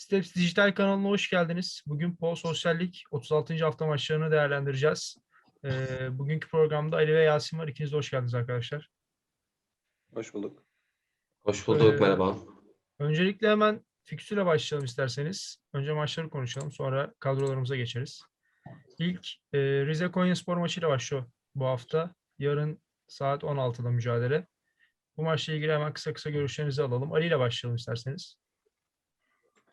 Steps Dijital kanalına hoş geldiniz. Bugün Pol Sosyallik 36. hafta maçlarını değerlendireceğiz. Ee, bugünkü programda Ali ve Yasin var. İkiniz de hoş geldiniz arkadaşlar. Hoş bulduk. Hoş bulduk, Ee, merhaba. Öncelikle hemen fikstüre başlayalım isterseniz. Önce maçları konuşalım, sonra kadrolarımıza geçeriz. İlk e, Rize Konyaspor maçıyla başlıyor bu hafta. Yarın saat 16'da mücadele. Bu maçla ilgili hemen kısa kısa görüşlerinizi alalım. Ali ile başlayalım isterseniz.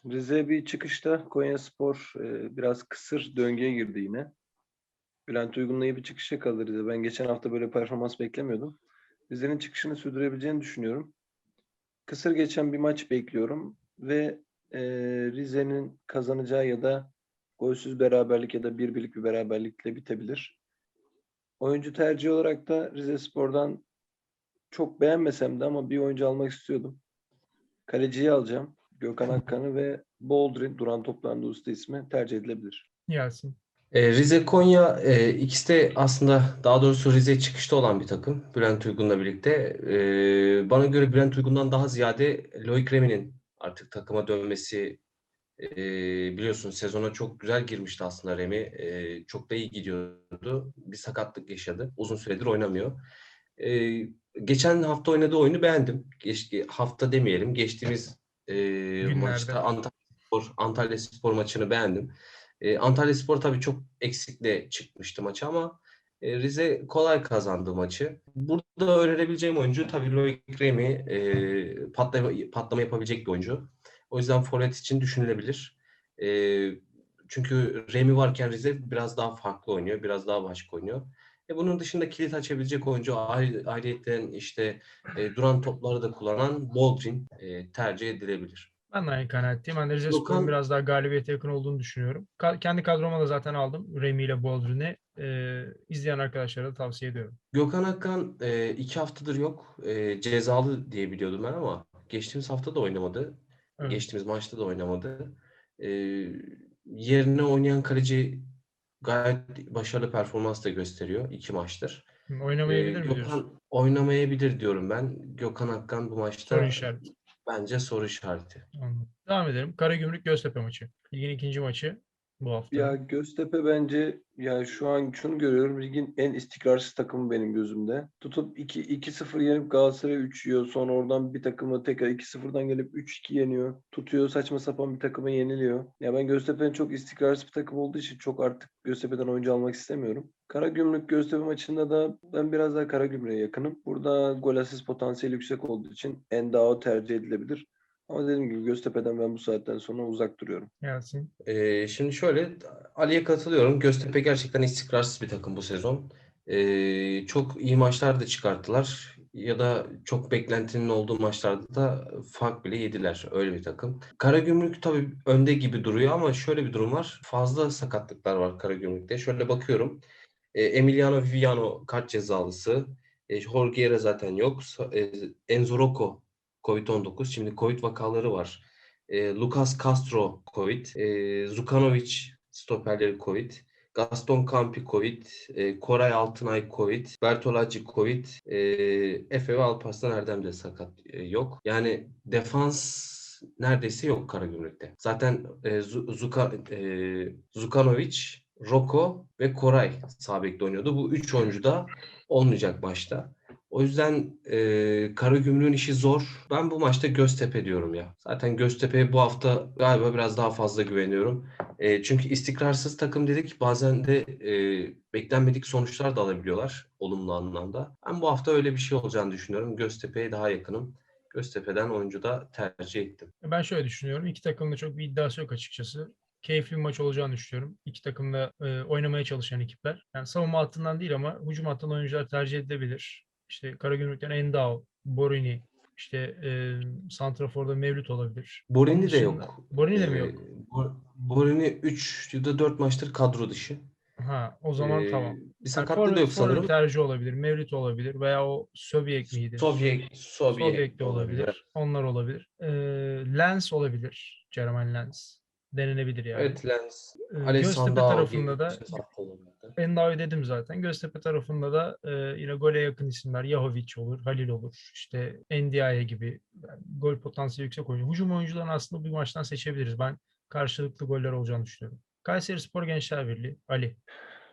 Rize bir çıkışta Konyaspor e, biraz kısır döngüye girdi yine. Bülent Uygun'la iyi bir çıkış yakaladı Rize. Ben geçen hafta böyle performans beklemiyordum. Rize'nin çıkışını sürdürebileceğini düşünüyorum. Kısır geçen bir maç bekliyorum ve e, Rize'nin kazanacağı ya da golsüz beraberlik ya da bir birlik bir beraberlikle bitebilir. Oyuncu tercihi olarak da Rize Spor'dan çok beğenmesem de ama bir oyuncu almak istiyordum. Kaleciyi alacağım. Gökhan Akkan'ı ve Boldrin, Duran Toplandı Usta ismi tercih edilebilir. Yasin. Ee, Rize Konya e, ikisi de aslında daha doğrusu Rize çıkışta olan bir takım. Bülent Uygun'la birlikte. Ee, bana göre Bülent Uygun'dan daha ziyade Loic Remy'nin artık takıma dönmesi e, biliyorsun sezona çok güzel girmişti aslında Remy. E, çok da iyi gidiyordu. Bir sakatlık yaşadı. Uzun süredir oynamıyor. E, geçen hafta oynadığı oyunu beğendim. Geç, hafta demeyelim. Geçtiğimiz e, maçta Antalya Spor, Antalya Spor maçını beğendim. E, Antalya Spor tabii çok eksikle çıkmıştı maça ama e, Rize kolay kazandı maçı. Burada öğrenebileceğim oyuncu tabii Loic Remy e, patlama, patlama yapabilecek bir oyuncu. O yüzden forvet için düşünülebilir. E, çünkü Remy varken Rize biraz daha farklı oynuyor, biraz daha başka oynuyor. E bunun dışında kilit açabilecek oyuncu ayrı, ayrıyeten işte e, duran topları da kullanan Boldrin e, tercih edilebilir. Ben de aynı kanaatteyim. Ben de Rize biraz daha galibiyete yakın olduğunu düşünüyorum. Ka- kendi kadroma da zaten aldım. Remy ile Boldrin'i. Ee, izleyen arkadaşlara da tavsiye ediyorum. Gökhan Akkan e, iki haftadır yok. E, cezalı diye biliyordum ben ama geçtiğimiz hafta da oynamadı. Evet. Geçtiğimiz maçta da oynamadı. E, yerine oynayan kaleci gayet başarılı performans da gösteriyor iki maçtır. Oynamayabilir E, mi diyorsun? Gökhan oynamayabilir diyorum ben. Gökhan Akkan bu maçta Soru işareti. bence soru işareti. Anladım. Devam edelim. Karagümrük Göztepe maçı. Ligin ikinci maçı bu hafta. Ya Göztepe bence ya şu an şunu görüyorum ligin en istikrarsız takımı benim gözümde. Tutup 2 2-0 yenip Galatasaray'ı 3 yiyor. Sonra oradan bir takımı tekrar 2-0'dan gelip 3-2 yeniyor. Tutuyor saçma sapan bir takıma yeniliyor. Ya ben Göztepe'nin çok istikrarsız bir takım olduğu için çok artık Göztepe'den oyuncu almak istemiyorum. Karagümrük Göztepe maçında da ben biraz daha Karagümrük'e yakınım. Burada gol asist potansiyeli yüksek olduğu için Endao tercih edilebilir. Ama dediğim gibi Göztepe'den ben bu saatten sonra uzak duruyorum. Yasin. Ee, şimdi şöyle Ali'ye katılıyorum. Göztepe gerçekten istikrarsız bir takım bu sezon. Ee, çok iyi maçlar da çıkarttılar ya da çok beklentinin olduğu maçlarda da fark bile yediler. Öyle bir takım. Karagümrük tabii önde gibi duruyor ama şöyle bir durum var. Fazla sakatlıklar var Karagümrük'te. Şöyle bakıyorum. Ee, Emiliano Viviano kart cezalısı. E, Jorge zaten yok. E, Enzo Rocco Covid-19. Şimdi Covid vakaları var. E, Lucas Castro Covid, e, Zukanovic stoperleri Covid, Gaston Campi Covid, e, Koray Altınay Covid, Bertolacci Covid, e, Efe ve Alparslan Erdem de sakat e, yok. Yani defans neredeyse yok Karagümrük'te. Zaten e, Zu- Zuka, e, Zukanovic, Roko ve Koray sağ bekte oynuyordu. Bu üç oyuncu da olmayacak maçta. O yüzden e, Karagümrük'ün işi zor. Ben bu maçta Göztepe diyorum ya. Zaten Göztepe'ye bu hafta galiba biraz daha fazla güveniyorum. E, çünkü istikrarsız takım dedik. Bazen de e, beklenmedik sonuçlar da alabiliyorlar olumlu anlamda. Ben bu hafta öyle bir şey olacağını düşünüyorum. Göztepe'ye daha yakınım. Göztepe'den oyuncu da tercih ettim. Ben şöyle düşünüyorum. İki takımın da çok bir iddiası yok açıkçası. Keyifli bir maç olacağını düşünüyorum. İki takım da e, oynamaya çalışan ekipler. Yani savunma hattından değil ama hücum hattından oyuncular tercih edilebilir. İşte Karagümrük'ten Endao, Borini, işte e, Santrafor'da Mevlüt olabilir. Onun Borini de dışında- yok. Borini de mi yok? Bo- Borini 3 ya da 4 maçtır kadro dışı. Ha, o zaman E, tamam. Bir Yani sakatlığı da yok sanırım. tercih olabilir. Mevlüt olabilir veya o Sobiek miydi? Sovyek, Sovyek Sobiek de olabilir. Onlar olabilir. Ee, Lens olabilir. Jermaine Lens. Denenebilir yani. Evet Lens. Ee, Göztepe tarafında da da Endavi dedim zaten. Göztepe tarafında da e, yine gole yakın isimler. Yahovic olur, Halil olur. İşte Endiaye gibi yani gol potansiyeli yüksek oyuncu. Hücum oyuncularını aslında bu maçtan seçebiliriz. Ben karşılıklı goller olacağını düşünüyorum. Kayseri Spor Gençler Birliği. Ali.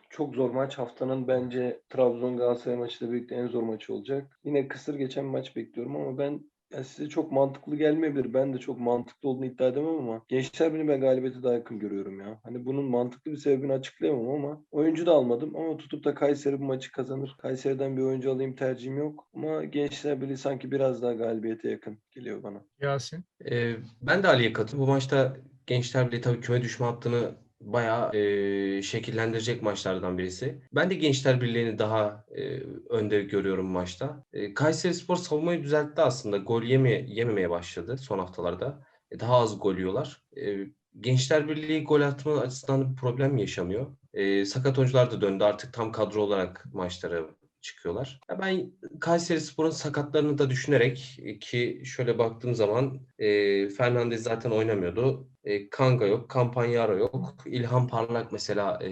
Çok zor maç. Haftanın bence Trabzon Galatasaray maçıyla birlikte en zor maçı olacak. Yine kısır geçen bir maç bekliyorum ama ben ya size çok mantıklı gelmeyebilir. Ben de çok mantıklı olduğunu iddia edemem ama Gençler Birliği ben galibiyete daha yakın görüyorum ya. Hani bunun mantıklı bir sebebini açıklayamam ama oyuncu da almadım ama tutup da Kayseri bu maçı kazanır. Kayseri'den bir oyuncu alayım tercihim yok ama Gençler Birliği sanki biraz daha galibiyete yakın geliyor bana. Yasin. Ee, ben de Ali'ye katılıyorum. Bu maçta Gençler Birliği tabii küme düşme hattını bayağı e, şekillendirecek maçlardan birisi. Ben de Gençler Birliği'ni daha e, önde görüyorum maçta. E, Kayserispor savunmayı düzeltti aslında. Gol yeme, yememeye başladı son haftalarda. E, daha az gol yiyorlar. E, Gençler Birliği gol atma açısından problem yaşamıyor. E, sakat oyuncular da döndü. Artık tam kadro olarak maçlara çıkıyorlar. Ya ben Kayserispor'un sakatlarını da düşünerek ki şöyle baktığım zaman e, Fernandez zaten oynamıyordu. E, Kanga yok, Campagnaro yok. İlhan Parlak mesela e,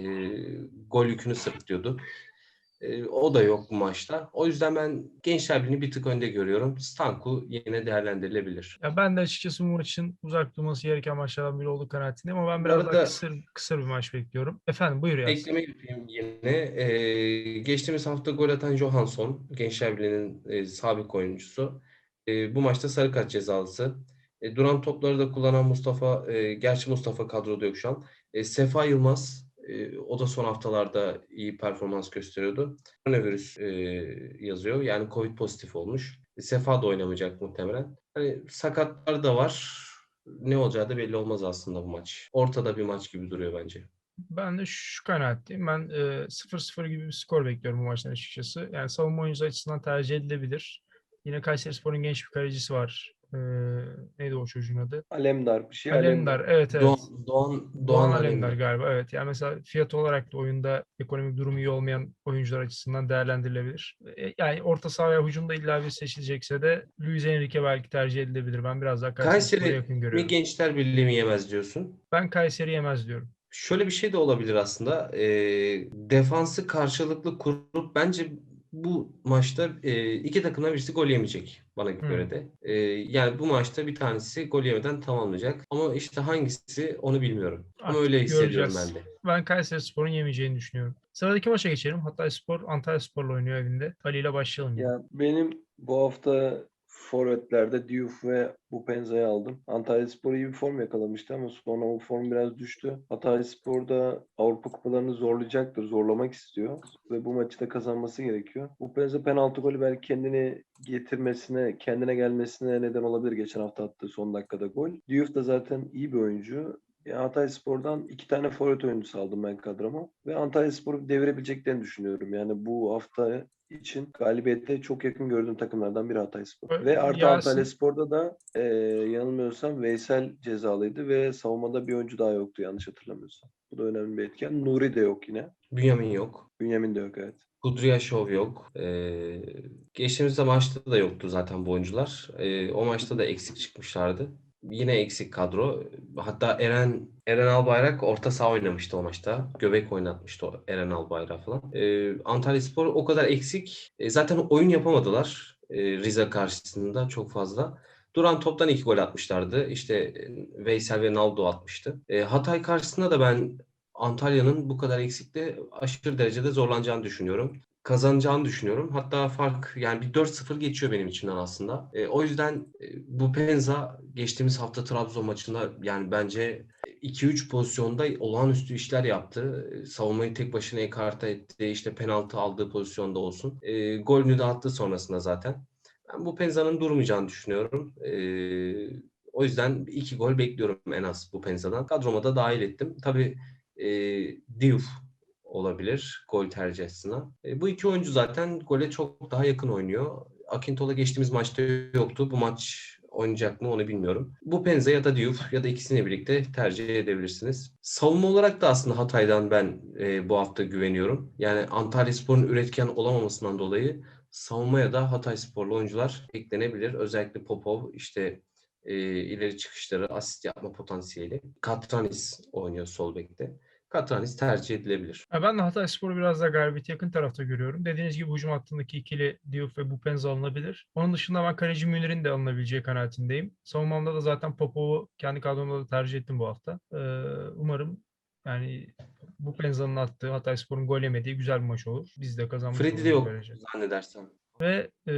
gol yükünü sırtlıyordu. E, o da yok bu maçta. O yüzden ben Gençler Birliği'ni bir tık önde görüyorum. Stanku yine değerlendirilebilir. Ya ben de açıkçası bu maçın uzak durması gereken maçlardan biri olduğu kanaatindeyim ama ben biraz arada- daha kısır, kısır bir maç bekliyorum. Efendim buyur Yasin. Ekleme yapayım yine. Ee, geçtiğimiz hafta gol atan Johansson, Gençler Birliği'nin e, sabit oyuncusu. E, bu maçta sarı kart cezalısı. E, duran topları da kullanan Mustafa, e, gerçi Mustafa kadroda yok şu an. E, Sefa Yılmaz, e, o da son haftalarda iyi performans gösteriyordu. Koronavirüs e, yazıyor. Yani Covid pozitif olmuş. E, Sefa da oynamayacak muhtemelen. Hani sakatlar da var. Ne olacağı da belli olmaz aslında bu maç. Ortada bir maç gibi duruyor bence. Ben de şu kanaatteyim. Ben e, 0-0 gibi bir skor bekliyorum bu maçtan açıkçası. Yani savunma oyuncusu açısından tercih edilebilir. Yine Kayserispor'un genç bir kalecisi var. E, neydi o çocuğun adı? Alemdar bir şey. Alemdar. Evet evet. Doğan, Doğan, Doğan Alemdar Alemdar. galiba. Evet. Yani mesela fiyat olarak da oyunda ekonomik durumu iyi olmayan oyuncular açısından değerlendirilebilir. E, Yani orta saha veya hücumda illa bir seçilecekse de Luis Enrique belki tercih edilebilir. Ben biraz daha Kayseri yakın mi görüyorum. Gençler Birliği mi yemez diyorsun? Ben Kayseri yemez diyorum. Şöyle bir şey de olabilir aslında. Ee, defansı karşılıklı kurup bence bu maçta e, iki takımdan birisi gol yemeyecek bana göre de. Ee, yani bu maçta bir tanesi gol yemeden tamamlayacak. Ama işte hangisi onu bilmiyorum. Ama Artık öyle hissediyorum göreceğiz. ben de. Ben Kayserispor'un yemeyeceğini düşünüyorum. Sıradaki maça geçelim. Hatayspor Antalyaspor'la oynuyor evinde. Ali ile başlayalım. Ya benim bu hafta forvetlerde Diouf ve Bupenza'yı aldım. Antalyaspor iyi bir form yakalamıştı ama sonra o form biraz düştü. Hatayspor da Avrupa kupalarını zorlayacaktır, zorlamak istiyor ve bu maçı da kazanması gerekiyor. Bupenza penaltı golü belki kendini getirmesine, kendine gelmesine neden olabilir geçen hafta attığı son dakikada gol. Diouf da zaten iyi bir oyuncu. Ya Hatay Spor'dan iki tane forvet oyuncusu aldım ben kadroma. Ve Antalya Spor'u devirebileceklerini düşünüyorum. Yani bu hafta için galibiyette çok yakın gördüğüm takımlardan biri Hatay Spor. Ö- Ve artı Yasin- Antalya Spor'da da e, yanılmıyorsam Veysel cezalıydı ve savunmada bir oyuncu daha yoktu yanlış hatırlamıyorsam. Bu da önemli bir etken. Nuri de yok yine. Bünyamin yok. Bünyamin de yok evet. Kudryashov yok. Ee, geçtiğimiz maçta da yoktu zaten bu oyuncular. Ee, o maçta da eksik çıkmışlardı. Yine eksik kadro. Hatta Eren Eren Albayrak orta saha oynamıştı o maçta. Göbek oynatmıştı Eren Albayrak falan. Ee, Antalyaspor o kadar eksik. E, zaten oyun yapamadılar. e, Rize karşısında çok fazla. Duran toptan iki gol atmışlardı. İşte e, Veysel ve Naldo atmıştı. E, Hatay karşısında da ben Antalya'nın bu kadar eksikte aşırı derecede zorlanacağını düşünüyorum. Kazanacağını düşünüyorum. Hatta fark yani bir 4-0 geçiyor benim içimden aslında. E, o yüzden e, bu Penza geçtiğimiz hafta Trabzon maçında yani bence 2-3 pozisyonda olağanüstü işler yaptı. E, Savunmayı tek başına ekarta etti. İşte penaltı aldığı pozisyonda olsun. E, golünü de attı sonrasında zaten. Ben bu Penza'nın durmayacağını düşünüyorum. E, o yüzden iki gol bekliyorum en az bu Penza'dan. Kadroma da dahil ettim. Tabii e, Diouf olabilir gol tercih açısından. E, bu iki oyuncu zaten gole çok daha yakın oynuyor. Akintola geçtiğimiz maçta yoktu. Bu maç oynayacak mı onu bilmiyorum. Bu Penza ya da Diouf ya da ikisini birlikte tercih edebilirsiniz. Savunma olarak da aslında Hatay'dan ben e, bu hafta güveniyorum. Yani Antalyaspor'un üretken olamamasından dolayı savunmaya da Hatay sporlu oyuncular eklenebilir. Özellikle Popov işte e, ileri çıkışları, asist yapma potansiyeli. Katranis oynuyor sol bekte. Katranis tercih edilebilir. Ben de Hatayspor'u biraz daha galibiyete yakın tarafta görüyorum. Dediğiniz gibi hücum hattındaki ikili Diouf ve Bupenza alınabilir. Onun dışında ben kaleci Münir'in de alınabileceği kanaatindeyim. Savunmamda da zaten Popov'u kendi kadromda da tercih ettim bu hafta. Ee, umarım yani Bupenza'nın attığı Hatayspor'un gol yemediği güzel bir maç olur. Biz de kazanmış Freddy de yok böylece. zannedersem. Ve e,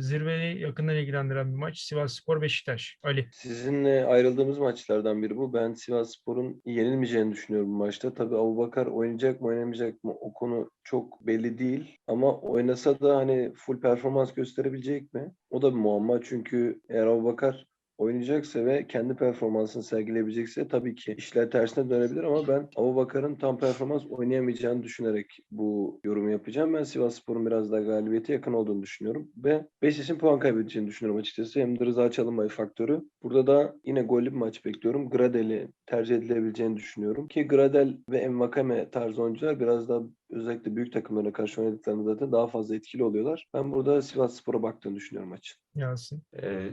zirveyi yakından ilgilendiren bir maç Sivasspor Beşiktaş. Ali. Sizinle ayrıldığımız maçlardan biri bu. Ben Sivasspor'un yenilmeyeceğini düşünüyorum bu maçta. Tabii Abubakar oynayacak mı oynamayacak mı o konu çok belli değil. Ama oynasa da hani full performans gösterebilecek mi? O da bir muamma. Çünkü eğer Abubakar oynayacaksa ve kendi performansını sergileyebilecekse tabii ki işler tersine dönebilir ama ben Abubakar'ın tam performans oynayamayacağını düşünerek bu yorumu yapacağım. Ben Sivasspor'un biraz daha galibiyete yakın olduğunu düşünüyorum ve Beşiktaş'ın puan kaybedeceğini düşünüyorum açıkçası. Hem de Rıza Çalınbay faktörü. Burada da yine gollü bir maç bekliyorum. Gradel'i tercih edilebileceğini düşünüyorum. Ki Gradel ve Envakame tarzı oyuncular biraz daha özellikle büyük takımlara karşı oynadıklarında zaten daha fazla etkili oluyorlar. Ben burada Sivasspor'a baktığını düşünüyorum maçın. Yasin. E,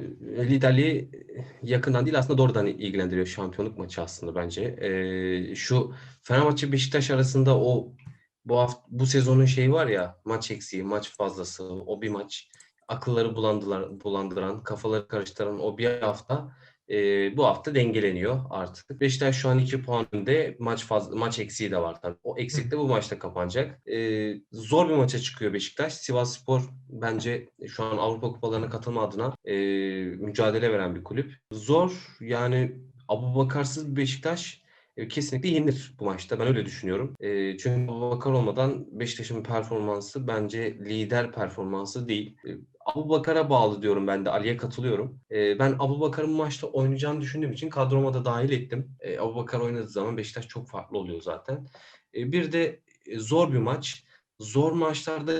liderliği yakından değil aslında doğrudan ilgilendiriyor şampiyonluk maçı aslında bence. E, şu Fenerbahçe Beşiktaş arasında o bu hafta bu sezonun şeyi var ya maç eksiği, maç fazlası, o bir maç akılları bulandılar, bulandıran, kafaları karıştıran o bir hafta e, bu hafta dengeleniyor artık. Beşiktaş şu an 2 puan önde. Maç fazla maç eksiği de var tabii. O eksik de bu maçta kapanacak. E, zor bir maça çıkıyor Beşiktaş. Sivasspor bence şu an Avrupa Kupalarına katılma adına e, mücadele veren bir kulüp. Zor yani Abubakarsız bir Beşiktaş kesinlikle yenilir bu maçta. Ben öyle düşünüyorum. E, çünkü Abubakar olmadan Beşiktaş'ın performansı bence lider performansı değil. E, Abubakar'a bağlı diyorum ben de. Ali'ye katılıyorum. E, ben Abubakar'ın bu maçta oynayacağını düşündüğüm için kadroma da dahil ettim. E, Abubakar oynadığı zaman Beşiktaş çok farklı oluyor zaten. E, bir de e, zor bir maç. Zor maçlarda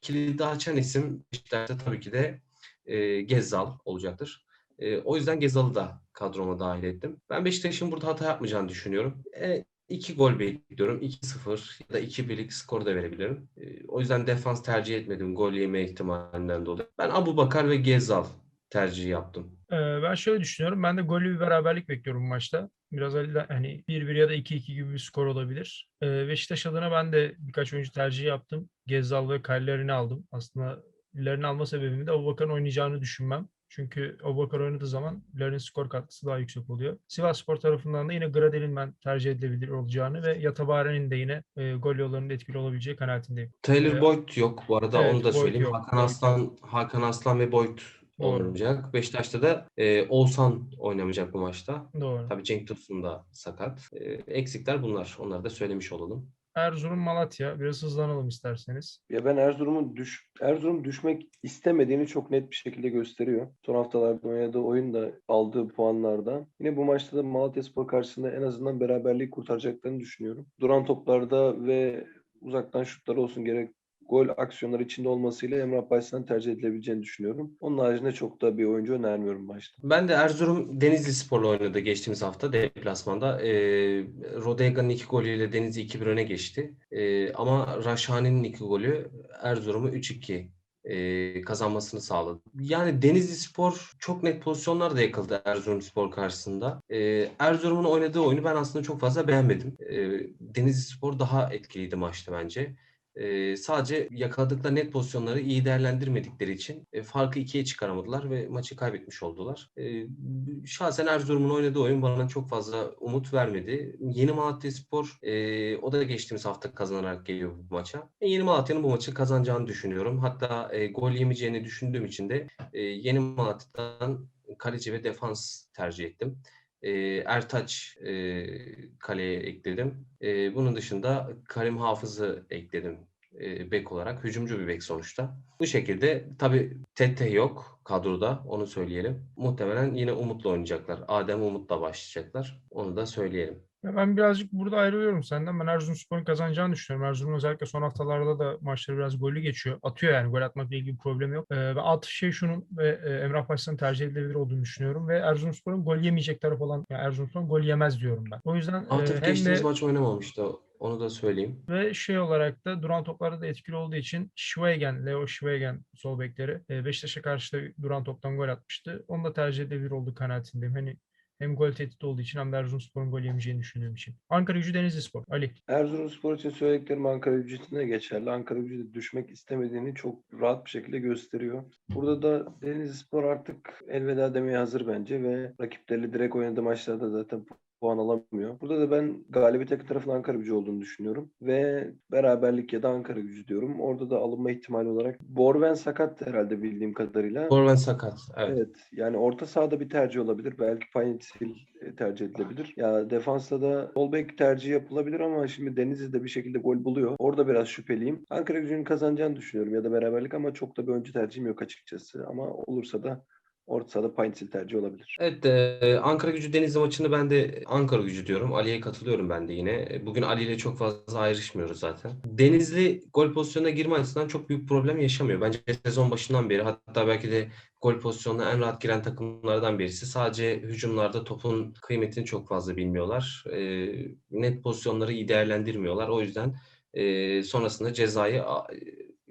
kilidi açan isim Beşiktaş'ta tabii ki de e, Gezzal olacaktır. E, o yüzden Gezal'ı da kadroma dahil ettim. Ben Beşiktaş'ın burada hata yapmayacağını düşünüyorum. E, 2 gol bekliyorum. 2-0 ya da 2-1'lik skor da verebilirim. E, o yüzden defans tercih etmedim gol yeme ihtimalinden dolayı. Ben Abu Bakar ve Gezal tercihi yaptım. Ee, ben şöyle düşünüyorum. Ben de gollü bir beraberlik bekliyorum maçta. Biraz hani 1-1 ya da 2-2 gibi bir skor olabilir. Ee, Beşiktaş adına ben de birkaç oyuncu tercih yaptım. Gezzal ve Kallerini aldım. Aslında Lerini alma sebebim de Abubakar'ın oynayacağını düşünmem. Çünkü Abubakar oynadığı zaman Lerin skor katkısı daha yüksek oluyor. Sivasspor tarafından da yine Gradel'in ben tercih edilebilir olacağını ve Yatabare'nin de yine e, gol yollarında etkili olabileceği kanaatindeyim. Taylor Evet. Boyd yok bu arada Evet, onu da Boyd söyleyeyim. yok, Hakan Aslan, Hakan Aslan ve Boyd Doğru. oynayacak. Beşiktaş'ta da e, Oğuzhan oynamayacak bu maçta. Doğru. Tabii Cenk Tosun da sakat. E, eksikler bunlar. Onları da söylemiş olalım. Erzurum Malatya. Biraz hızlanalım isterseniz. Ya ben Erzurum'un düş Erzurum düşmek istemediğini çok net bir şekilde gösteriyor. Son haftalarda oynadığı oyun da aldığı puanlarda. Yine bu maçta da Malatyaspor karşısında en azından beraberliği kurtaracaklarını düşünüyorum. Duran toplarda ve uzaktan şutlar olsun gerek gol aksiyonları içinde olmasıyla Emrah Baysan'ın tercih edilebileceğini düşünüyorum. Onun haricinde çok da bir oyuncu önermiyorum maçta. Ben de Erzurum Denizli Spor'la oynadı geçtiğimiz hafta deplasmanda. E, Rodega'nın iki golüyle Denizli 2-1 öne geçti. E, ama Raşhani'nin iki golü Erzurum'u 3-2 e, kazanmasını sağladı. Yani Denizli Spor çok net pozisyonlar da yakaladı Erzurum Spor karşısında. E, Erzurum'un oynadığı oyunu ben aslında çok fazla beğenmedim. E, Denizli Spor daha etkiliydi maçta bence. E, sadece yakaladıkları net pozisyonları iyi değerlendirmedikleri için e, farkı ikiye çıkaramadılar ve maçı kaybetmiş oldular. E, şahsen Erzurum'un oynadığı oyun bana çok fazla umut vermedi. Yeni Malatyaspor e, o da geçtiğimiz hafta kazanarak geliyor bu maça. E, Yeni Malatya'nın bu maçı kazanacağını düşünüyorum. Hatta e, gol yemeyeceğini düşündüğüm için de e, Yeni Malatya'dan kaleci ve defans tercih ettim. E, Ertaç e, kaleye ekledim. E, bunun dışında Karim Hafız'ı ekledim e, bek olarak. Hücumcu bir bek sonuçta. Bu şekilde tabii Tete yok kadroda onu söyleyelim. Muhtemelen yine Umut'la oynayacaklar. Adem Umut'la başlayacaklar. Onu da söyleyelim. Ya ben birazcık burada ayrılıyorum senden. Ben Erzurumspor'un kazanacağını düşünüyorum. Erzurum özellikle son haftalarda da maçları biraz gollü geçiyor. Atıyor yani gol atmakla ilgili bir problem yok. Ee, ve alt şey şunun ve e, Emrah Başsan'ın tercih edilebilir olduğunu düşünüyorum. Ve Erzurumspor'un gol yemeyecek taraf olan yani Erzurumspor gol yemez diyorum ben. O yüzden e, Atıf hem geçtiğimiz de maç oynamamıştı. Onu da söyleyeyim. Ve şey olarak da duran toplarda da etkili olduğu için Schweigen, Leo Schweigen sol bekleri e, Beşiktaş'a karşı da duran toptan gol atmıştı. Onu da tercih edebilir olduğu kanaatindeyim. Hani hem gol tehdidi olduğu için hem de Erzurumspor'un gol yemeyeceğini düşündüğüm için. Ankara gücü Denizli Spor. Ali. Erzurumspor için söylediklerim Ankara gücüne geçerli. Ankara gücü de düşmek istemediğini çok rahat bir şekilde gösteriyor. Burada da Denizlispor artık elveda demeye hazır bence ve rakipleriyle direkt oynadığı maçlarda zaten puan alamıyor. Burada da ben galibiyet yakın tarafın Ankara gücü olduğunu düşünüyorum. Ve beraberlik ya da Ankara gücü diyorum. Orada da alınma ihtimali olarak Borven sakat herhalde bildiğim kadarıyla. Borven sakat. Evet. Evet. Yani orta sahada bir tercih olabilir. Belki Paynetil tercih edilebilir. Ya defansta da sol bek tercih yapılabilir ama şimdi Denizli de bir şekilde gol buluyor. Orada biraz şüpheliyim. Ankara gücünün kazanacağını düşünüyorum ya da beraberlik ama çok da bir öncü tercihim yok açıkçası. Ama olursa da orta sahada Paynetil tercih olabilir. Evet, e, Ankara Gücü Denizli maçını ben de Ankara Gücü diyorum. Ali'ye katılıyorum ben de yine. E, Bugün Ali ile çok fazla ayrışmıyoruz zaten. Denizli gol pozisyonuna girme açısından çok büyük problem yaşamıyor. Bence sezon başından beri hatta belki de gol pozisyonuna en rahat giren takımlardan birisi. Sadece hücumlarda topun kıymetini çok fazla bilmiyorlar. E, net pozisyonları iyi değerlendirmiyorlar. O yüzden e, sonrasında cezayı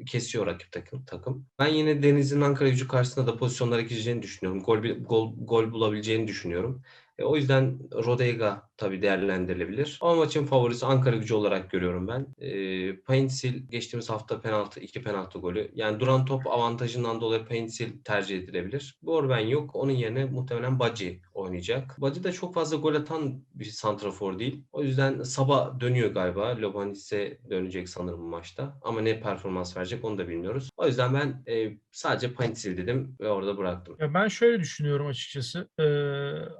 kesiyor rakip takım. takım. Ben yine Denizli'nin Ankara gücü karşısında da pozisyonlara gireceğini düşünüyorum. Gol, gol, gol bulabileceğini düşünüyorum. E, o yüzden Rodega tabii değerlendirilebilir. Ama maçın favorisi Ankara gücü olarak görüyorum ben. E, Paintsil geçtiğimiz hafta penaltı, iki penaltı golü. Yani duran top avantajından dolayı Paintsil tercih edilebilir. Borben yok. Onun yerine muhtemelen Baci oynayacak. Baci de çok fazla gol atan bir santrafor değil. O yüzden Sabah dönüyor galiba. Lobanis'e dönecek sanırım bu maçta. Ama ne performans verecek onu da bilmiyoruz. O yüzden ben e, sadece Paintsil dedim ve orada bıraktım. Ya ben şöyle düşünüyorum açıkçası. Ee,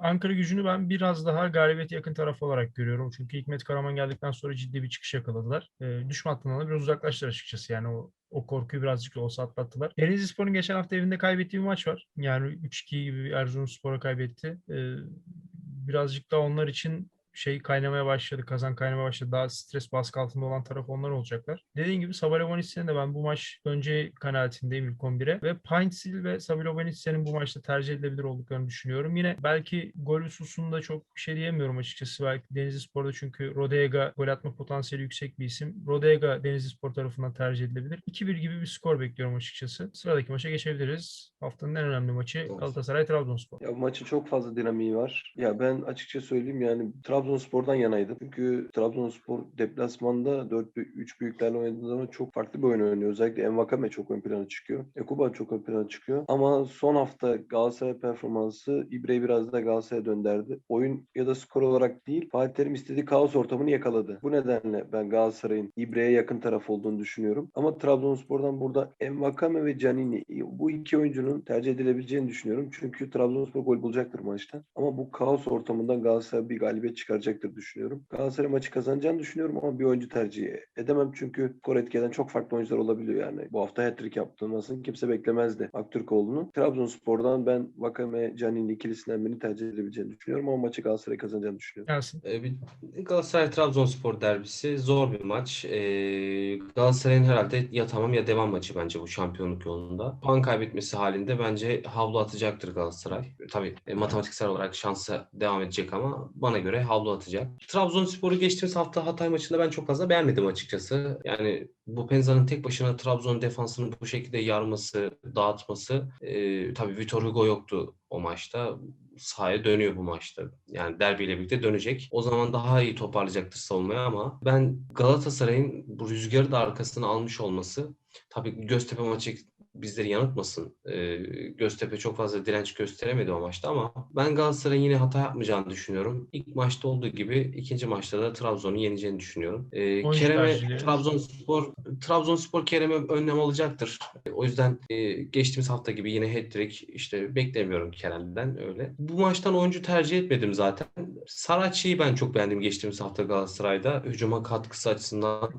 Ankara gücünü ben biraz daha galibiyete yakın taraf olarak görüyorum. Çünkü Hikmet Karaman geldikten sonra ciddi bir çıkış yakaladılar. Ee, düşme hattından da biraz uzaklaştılar açıkçası. Yani o o korkuyu birazcık da olsa atlattılar. Denizlispor'un geçen hafta evinde kaybettiği bir maç var. Yani 3-2 gibi bir Erzurumspor'a kaybetti. Ee, birazcık da onlar için şey kaynamaya başladı, kazan kaynamaya başladı. Daha stres baskı altında olan taraf onlar olacaklar. Dediğim gibi Sabalovanitsa'nın de ben bu maç önce kanaatindeyim ilk 11'e ve Paintsil ve Sabalovanitsa'nın bu maçta tercih edilebilir olduklarını düşünüyorum. Yine belki gol hususunda çok bir şey diyemiyorum açıkçası. Belki Denizlispor'da çünkü Rodega gol atma potansiyeli yüksek bir isim. Rodega Denizlispor tarafından tercih edilebilir. 2-1 gibi bir skor bekliyorum açıkçası. Sıradaki maça geçebiliriz. Haftanın en önemli maçı Evet. Galatasaray-Trabzonspor. Ya bu maçın çok fazla dinamiği var. Ya ben açıkça söyleyeyim yani Trabzonspor'dan yanaydım. Çünkü Trabzonspor deplasmanda 4 3 büyüklerle oynadığı zaman çok farklı bir oyun oynuyor. Özellikle Envakame çok ön plana çıkıyor. Ekuban çok ön plana çıkıyor. Ama son hafta Galatasaray performansı İbre'yi biraz da Galatasaray'a dönderdi. Oyun ya da skor olarak değil Fatih Terim istediği kaos ortamını yakaladı. Bu nedenle ben Galatasaray'ın İbre'ye yakın taraf olduğunu düşünüyorum. Ama Trabzonspor'dan burada Envakame ve Canini bu iki oyuncunun tercih edilebileceğini düşünüyorum. Çünkü Trabzonspor gol bulacaktır maçta. Ama bu kaos ortamından Galatasaray bir galibiyet çıkaracaktır düşünüyorum. Galatasaray maçı kazanacağını düşünüyorum ama bir oyuncu tercih edemem çünkü skor etki eden çok farklı oyuncular olabiliyor yani. Bu hafta hat-trick yaptığını kimse beklemezdi Aktürkoğlu'nu. Trabzonspor'dan ben Vakame Canini ikilisinden birini tercih edebileceğini düşünüyorum ama maçı Galatasaray kazanacağını düşünüyorum. Gelsin. Ee, Galatasaray-Trabzonspor derbisi zor bir maç. Ee, Galatasaray'ın herhalde ya tamam ya devam maçı bence bu şampiyonluk yolunda. Puan kaybetmesi halinde bence havlu atacaktır Galatasaray. Tabii e, matematiksel olarak şansa devam edecek ama bana göre havlu atacak. Trabzonspor'u geçtiğimiz hafta Hatay maçında ben çok fazla beğenmedim açıkçası. Yani bu Penza'nın tek başına Trabzon defansını bu şekilde yarması, dağıtması e, tabii Vitor Hugo yoktu o maçta sahaya dönüyor bu maçta. Yani derbiyle birlikte dönecek. O zaman daha iyi toparlayacaktır savunmaya ama ben Galatasaray'ın bu rüzgarı da arkasına almış olması tabii Göztepe maçı bizleri yanıltmasın. Ee, Göztepe çok fazla direnç gösteremedi o maçta ama ben Galatasaray'ın yine hata yapmayacağını düşünüyorum. İlk maçta olduğu gibi ikinci maçta da Trabzon'u yeneceğini düşünüyorum. Oyuncu Kerem'e. Trabzonspor Trabzonspor Kerem'e önlem alacaktır. O yüzden e, geçtiğimiz hafta gibi yine hat-trick işte beklemiyorum Kerem'den öyle. Bu maçtan oyuncu tercih etmedim zaten. Saracchi'yi ben çok beğendim geçtiğimiz hafta Galatasaray'da. Hücuma katkısı açısından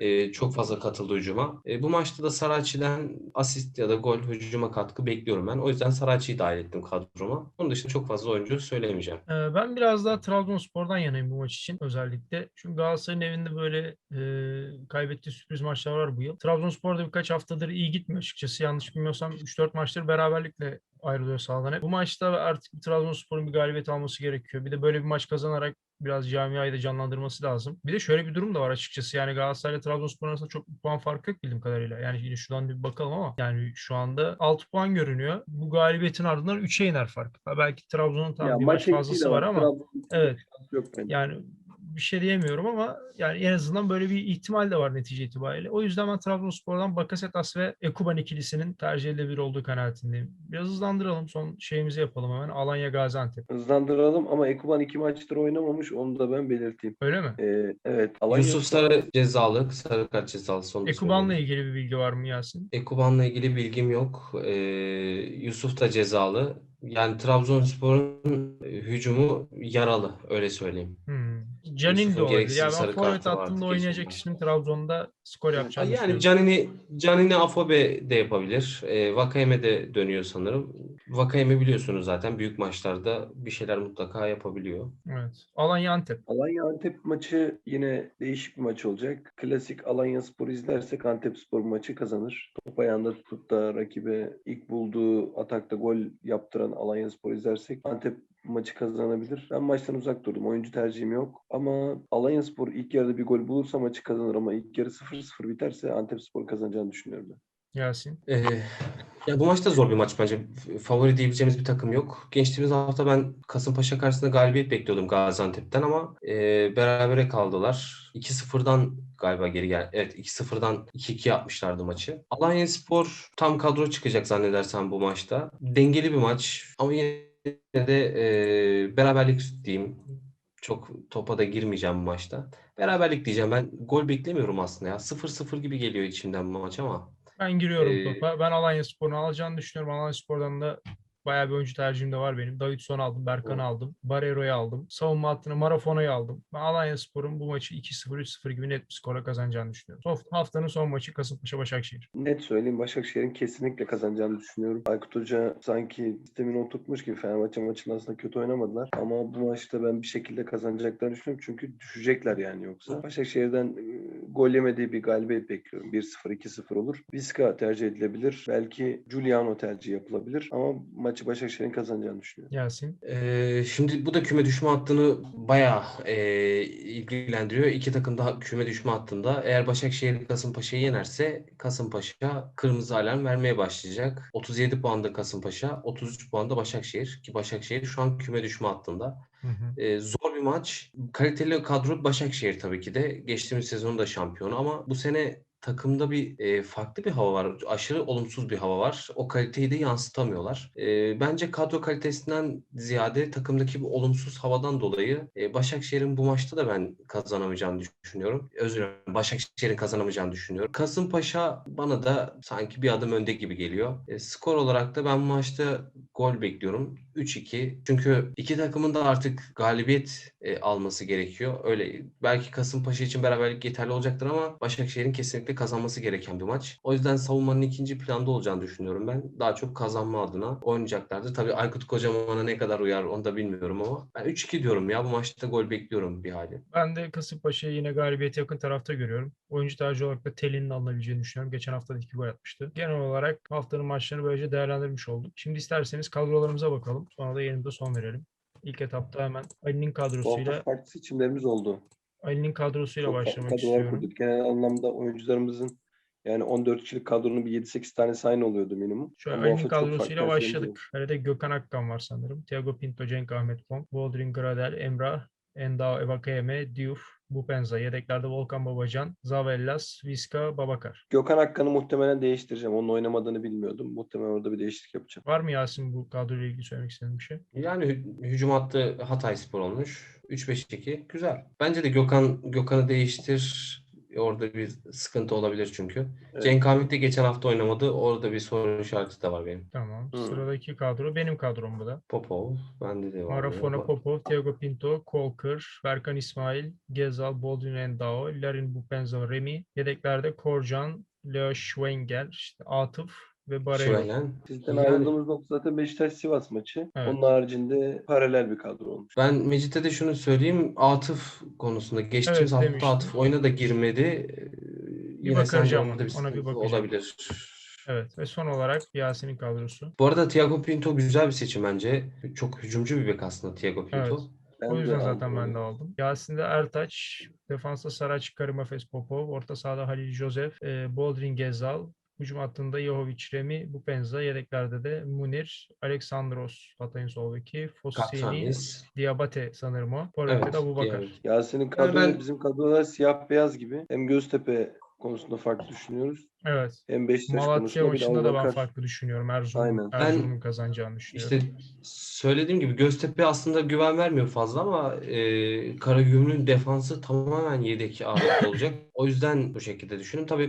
e, çok fazla katıldı hücuma. E, bu maçta da Saracchi'den asist ya da gol hücuma katkı bekliyorum ben. O yüzden Saracchi'yi dahil ettim kadroma. Onun dışında çok fazla oyuncu söylemeyeceğim. Ee, Ben biraz daha Trabzonspor'dan yanayım bu maç için özellikle. Çünkü Galatasaray'ın evinde böyle e, kaybettiği sürpriz maçlar var bu yıl. Trabzonspor'da birkaç haftadır iyi gitmiyor açıkçası. Yanlış bilmiyorsam 3-4 maçları beraberlikle ayrılıyor sahadan. Bu maçta artık Trabzonspor'un bir galibiyet alması gerekiyor. Bir de böyle bir maç kazanarak biraz camiayı da canlandırması lazım. Bir de şöyle bir durum da var açıkçası. Yani Galatasaray ile Trabzonspor arasında çok puan farkı yok bildiğim kadarıyla. Yani yine şuradan bir bakalım ama yani şu anda 6 puan görünüyor. Bu galibiyetin ardından 3'e iner fark. Ha, belki Trabzon'un tam Ya bir maç fazlası var ama Trabzon'un evet. Yok yani bir şey diyemiyorum ama yani en azından böyle bir ihtimal de var netice itibariyle. O yüzden ben Trabzonspor'dan Bakasetas ve Ekuban ikilisinin tercih edilebilir olduğu kanaatindeyim. Biraz hızlandıralım. Son şeyimizi yapalım hemen. Alanya Gaziantep. Hızlandıralım ama Ekuban iki maçtır oynamamış. Onu da ben belirteyim. Öyle mi? Ee, evet. Alanya Yusuf Sarı cezalı, sarı kart cezalısı onu da Ekuban'la ilgili bir bilgi var mı Yasin? Ekuban'la ilgili bilgim yok. Ee, Yusuf da cezalı. Yani Trabzonspor'un hücumu yaralı öyle söyleyeyim. Hmm. Canin de olabilir. Ya ben forvet hattında oynayacak kişinin Trabzon'da skor yapacağını Yani. Canini, Canini Afobe de yapabilir. E, Vakayeme de dönüyor sanırım. Vakayeme biliyorsunuz zaten büyük maçlarda bir şeyler mutlaka yapabiliyor. Evet. Alanya Antep. Alanya Antep maçı yine değişik bir maç olacak. Klasik Alanya Spor izlersek Antep Spor maçı kazanır. Top ayağında tutup da rakibe ilk bulduğu atakta gol yaptıran Alanya Spor izlersek Antep maçı kazanabilir. Ben maçtan uzak durdum. Oyuncu tercihim yok. Ama Alanya Spor ilk yarıda bir gol bulursa maçı kazanır ama ilk yarı 0-0 biterse Antep Spor kazanacağını düşünüyorum ben. Yasin. Ee, ya bu maç da zor bir maç bence. Favori diyebileceğimiz bir takım yok. Geçtiğimiz hafta ben Kasımpaşa karşısında galibiyet bekliyordum Gaziantep'ten ama e, berabere kaldılar. 2-0'dan galiba geri gel. Evet 2-0'dan 2-2 yapmışlardı maçı. Alanya Spor tam kadro çıkacak zannedersem bu maçta. Dengeli bir maç ama yine de e, beraberlik diyeyim. Çok topa da girmeyeceğim maçta. Beraberlik diyeceğim. Ben gol beklemiyorum aslında ya. 0-0 gibi geliyor içimden bu maç ama. Ben giriyorum Ee, topa. Ben Alanya Spor'un alacağını düşünüyorum. Alanya Spor'dan da bayağı bir oyuncu tercihim de var benim. Davidson aldım, Berkan'ı Evet. aldım, Barrero'yu aldım. Savunma hattına Marafona'yı aldım. Ben Alanya Spor'un bu maçı 2-0, 3-0 gibi net bir skora kazanacağını düşünüyorum. Haft- Haftanın son maçı Kasımpaşa Başakşehir. Net söyleyeyim Başakşehir'in kesinlikle kazanacağını düşünüyorum. Aykut Hoca sanki sistemini oturtmuş gibi Fenerbahçe maçında aslında kötü oynamadılar. Ama bu maçta ben bir şekilde kazanacaklarını düşünüyorum. Çünkü düşecekler yani yoksa. Başakşehir'den e, gol yemediği bir galibiyet bekliyorum. 1-0, 2-0 olur. Viska tercih edilebilir. Belki Giuliano tercih yapılabilir. Ama maçı Başakşehir'in kazanacağını düşünüyorum. Yasin. Ee, şimdi bu da küme düşme hattını bayağı e, ilgilendiriyor. İki takım da küme düşme hattında. Eğer Başakşehir Kasımpaşa'yı yenerse Kasımpaşa kırmızı alarm vermeye başlayacak. 37 puanda Kasımpaşa, 33 puanda Başakşehir ki Başakşehir şu an küme düşme hattında. Hı hı. Ee, zor bir maç. Kaliteli kadro Başakşehir tabii ki de. Geçtiğimiz sezonun da şampiyonu ama bu sene takımda bir e, farklı bir hava var. Aşırı olumsuz bir hava var. O kaliteyi de yansıtamıyorlar. E, bence kadro kalitesinden ziyade takımdaki bu olumsuz havadan dolayı e, Başakşehir'in bu maçta da ben kazanamayacağını düşünüyorum. Özür dilerim. Başakşehir'in kazanamayacağını düşünüyorum. Kasımpaşa bana da sanki bir adım önde gibi geliyor. E, skor olarak da ben bu maçta gol bekliyorum. 3-2. Çünkü iki takımın da artık galibiyet e, alması gerekiyor. Öyle belki Kasımpaşa için beraberlik yeterli olacaktır ama Başakşehir'in kesinlikle kazanması gereken bir maç. O yüzden savunmanın ikinci planda olacağını düşünüyorum ben. Daha çok kazanma adına oynayacaklardır. Tabii Aykut Kocaman'a ne kadar uyar onu da bilmiyorum ama ben 3-2 diyorum ya. Bu maçta gol bekliyorum bir hali. Ben de Kasımpaşa'yı yine galibiyete yakın tarafta görüyorum. Oyuncu tercih olarak da Telin'in alınabileceğini düşünüyorum. Geçen hafta da iki gol atmıştı. Genel olarak haftanın maçlarını böylece değerlendirmiş olduk. Şimdi isterseniz kadrolarımıza bakalım. Sonra da yerinde son verelim. İlk etapta hemen Ali'nin Bu hafta kadrosuyla farklı seçimlerimiz oldu. Ali'nin kadrosuyla Çok başlamak kadrolar istiyorum. kurduk. Genel anlamda oyuncularımızın yani 14 kişilik kadronun bir 7-8 tanesi aynı oluyordu minimum. Hafta çok farklı kadrosuyla başladık. Kalede Gökhan Akkan var sanırım. Thiago Pinto, Cenk Ahmet Pong, Boldrin Gradel, Emrah, Endao Evakayeme, Diouf, Bupenza. Yedeklerde Volkan Babacan, Zavellas, Viska, Babakar. Gökhan Akkan'ı muhtemelen değiştireceğim. Onun oynamadığını bilmiyordum. Muhtemelen orada bir değişiklik yapacağım. Var mı Yasin bu kadroyla ilgili söylemek istediğin bir şey? Yani hü- hücum hattı Hatay Spor olmuş. 3-5-2 güzel. Bence de Gökhan Gökhan'ı değiştir. Orada bir sıkıntı olabilir çünkü. Evet. Cenk Ahmet de geçen hafta oynamadı. Orada bir soru işareti de var benim. Tamam. Hı. Sıradaki kadro benim kadrom bu da. Popov bende de var. Marafona Popov, Thiago Pinto, Kolkır, Berkan İsmail, Gezal, Boldrin Endao, Larin Bupenza, Remy. Yedeklerde Korcan, Leo Schwenger, işte Atıf ve. Şöyle. Sizden Yani- ayrıldığımız nokta zaten Beşiktaş-Sivas maçı. Evet. Onun haricinde paralel bir kadro olmuş. Ben Mecit'e de şunu söyleyeyim. Atıf konusunda geçtiğimiz Evet, hafta demiştim. Atıf oyuna da girmedi. Bir Yine bakacağım orada bir ona, bir bakacağım. olabilir. Evet ve son olarak Yasin'in kadrosu. Bu arada Thiago Pinto güzel bir seçim bence. Çok hücumcu bir bek aslında Thiago Pinto. Evet. Ben o de yüzden aldım zaten ben de aldım. Yasin'de Ertaç, defansta Saraç, Karimafes Popov, orta sahada Halil Josef, e, Boldrin Gezal, hücum hattında Jovic, Remi, Bupenza, yedeklerde de Munir, Aleksandros, Hatay'ın sol beki, Fossini. Diabate sanırım o. Forvet'te Evet. de Abubakar. diğer- Yasin'in kadroyu ben- bizim kadrolar siyah beyaz gibi. Hem Göztepe konusunda farklı düşünüyoruz. Evet. Hem Beşiktaş Malatya maçında da ben farklı düşünüyorum. Erzurum, Aynen. Ben- Erzurum'un kazanacağını düşünüyorum. İşte söylediğim gibi Göztepe aslında güven vermiyor fazla ama e, Karagümrük'ün defansı tamamen yedek ağırlıklı olacak. O yüzden bu şekilde düşünün. Tabii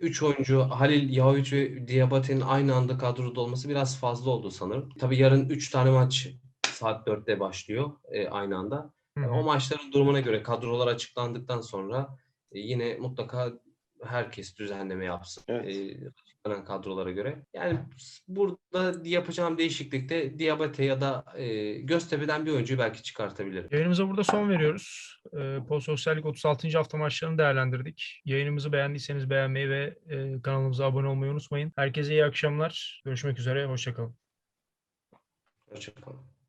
3 oyuncu Halil, Yahovic ve Diabate'nin aynı anda kadroda olması biraz fazla oldu sanırım. Tabii yarın 3 tane maç saat 4'te başlıyor e, aynı anda. Hı. O maçların durumuna göre kadrolar açıklandıktan sonra e, yine mutlaka herkes düzenleme yapsın. Evet. E, açıklanan kadrolara göre. Yani burada yapacağım değişiklikte Diabate ya da e, Göztepe'den bir oyuncuyu belki çıkartabilirim. Yayınımıza burada son veriyoruz. Ee, Pol Sosyallik 36. hafta maçlarını değerlendirdik. Yayınımızı beğendiyseniz beğenmeyi ve e, kanalımıza abone olmayı unutmayın. Herkese iyi akşamlar. Görüşmek üzere. Hoşçakalın. Hoşçakalın.